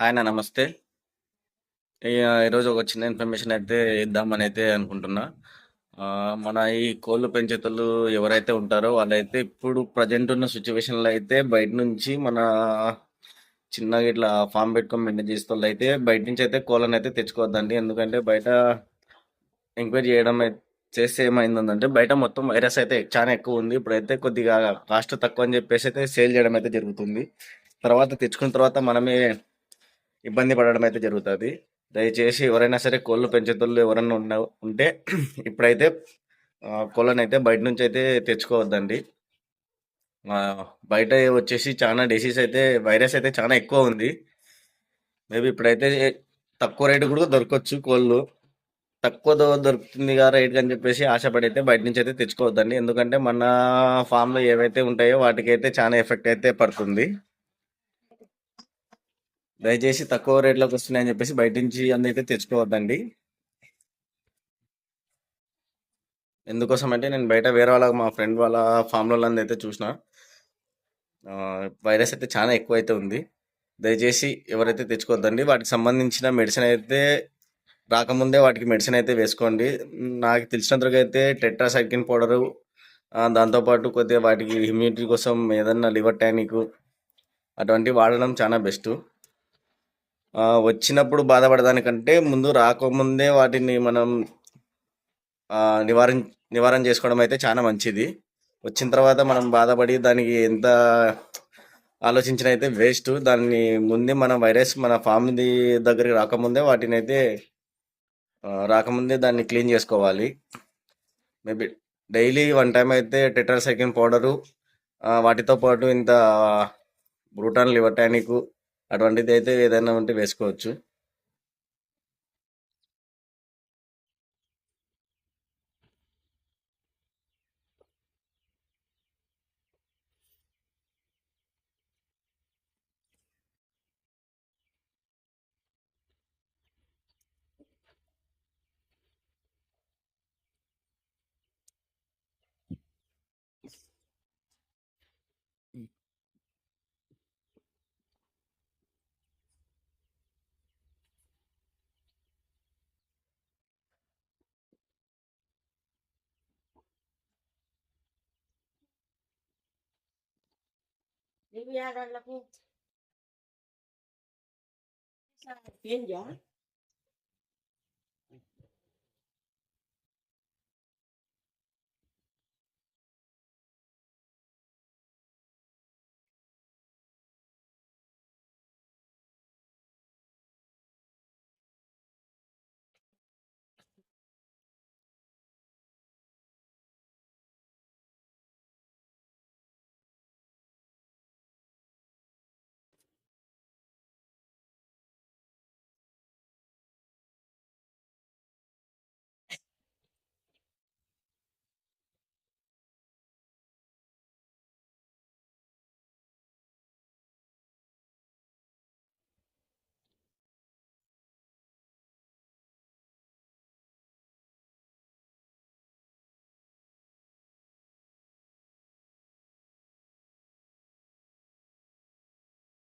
ఆయన నమస్తే. ఈరోజు ఒక చిన్న ఇన్ఫర్మేషన్ అయితే ఇద్దామని అయితే అనుకుంటున్నా. మన ఈ కోళ్ళు పెంచేతలు ఎవరైతే ఉంటారో వాళ్ళైతే ఇప్పుడు ప్రజెంట్ ఉన్న సిచ్యువేషన్లో అయితే బయట నుంచి మన చిన్నగా ఇట్లా ఫామ్ పెట్టుకొని మెయింటైన్ చేసే వాళ్ళు అయితే బయట నుంచి అయితే కోళ్ళని అయితే తెచ్చుకోవద్దండి. ఎందుకంటే బయట ఎంక్వైరీ చేయడం చేస్తే ఏమైందంటే బయట మొత్తం వైరస్ అయితే చాలా ఎక్కువ ఉంది. ఇప్పుడైతే కొద్దిగా కాస్ట్ తక్కువ అని చెప్పేసి అయితే సేల్ చేయడం అయితే జరుగుతుంది. తర్వాత తెచ్చుకున్న తర్వాత మనమే ఇబ్బంది పడడం అయితే జరుగుతుంది. దయచేసి ఎవరైనా సరే కోళ్ళు పెంచేతోళ్ళు ఎవరైనా ఉన్న ఉంటే ఇప్పుడైతే కోళ్ళని అయితే బయట నుంచి అయితే తెచ్చుకోవద్దండి బయట వచ్చేసి చాలా డిసీజ్ అయితే వైరస్ అయితే చాలా ఎక్కువ ఉంది. మేబీ ఇప్పుడైతే తక్కువ రేటు కూడా దొరకవచ్చు కోళ్ళు. తక్కువ దొరుకుతుంది కదా రేట్ అని చెప్పేసి ఆశపడైతే బయట నుంచి అయితే తెచ్చుకోవద్దండి. ఎందుకంటే మన ఫామ్లో ఏవైతే ఉంటాయో వాటికైతే చాలా ఎఫెక్ట్ అయితే పడుతుంది. దయచేసి తక్కువ రేట్లోకి వస్తున్నాయని చెప్పేసి బయట నుంచి అందైతే తెచ్చుకోవద్దండి. ఎందుకోసం అంటే నేను బయట వేరే వాళ్ళ మా ఫ్రెండ్ వాళ్ళ ఫామ్లో అయితే చూసిన. వైరస్ అయితే చాలా ఎక్కువ అయితే ఉంది. దయచేసి ఎవరైతే తెచ్చుకోవద్దండి వాటికి సంబంధించిన మెడిసిన్ అయితే రాకముందే వాటికి మెడిసిన్ అయితే వేసుకోండి. నాకు తెలిసినంతవరకు అయితే టెట్రాసైకిన్ పౌడరు దాంతోపాటు కొద్దిగా వాటికి ఇమ్యూనిటీ కోసం ఏదన్నా లివర్ టానిక్ అటువంటి వాడడం చాలా బెస్ట్. వచ్చినప్పుడు బాధపడడానికంటే ముందు రాకముందే వాటిని మనం ఆ, నివారణ నివారణ చేసుకోవడం అయితే చాలా మంచిది. వచ్చిన తర్వాత మనం బాధపడి దానికి ఎంత ఆలోచించిన అయితే వేస్ట్. దాన్ని ముందే మన వైరస్ మన ఫ్యామిలీ దగ్గరికి రాకముందే వాటిని అయితే రాకముందే దాన్ని క్లీన్ చేసుకోవాలి. మేబీ డైలీ వన్ టైం అయితే టెట్రాసైకిన్ పౌడరు వాటితో పాటు ఇంత బ్రూటాన్ లివర్ టానిక్ అటువంటిది అయితే ఏదైనా ఉంటే వేసుకోవచ్చు. Yo voy a dar la punta. ¿Bien ya?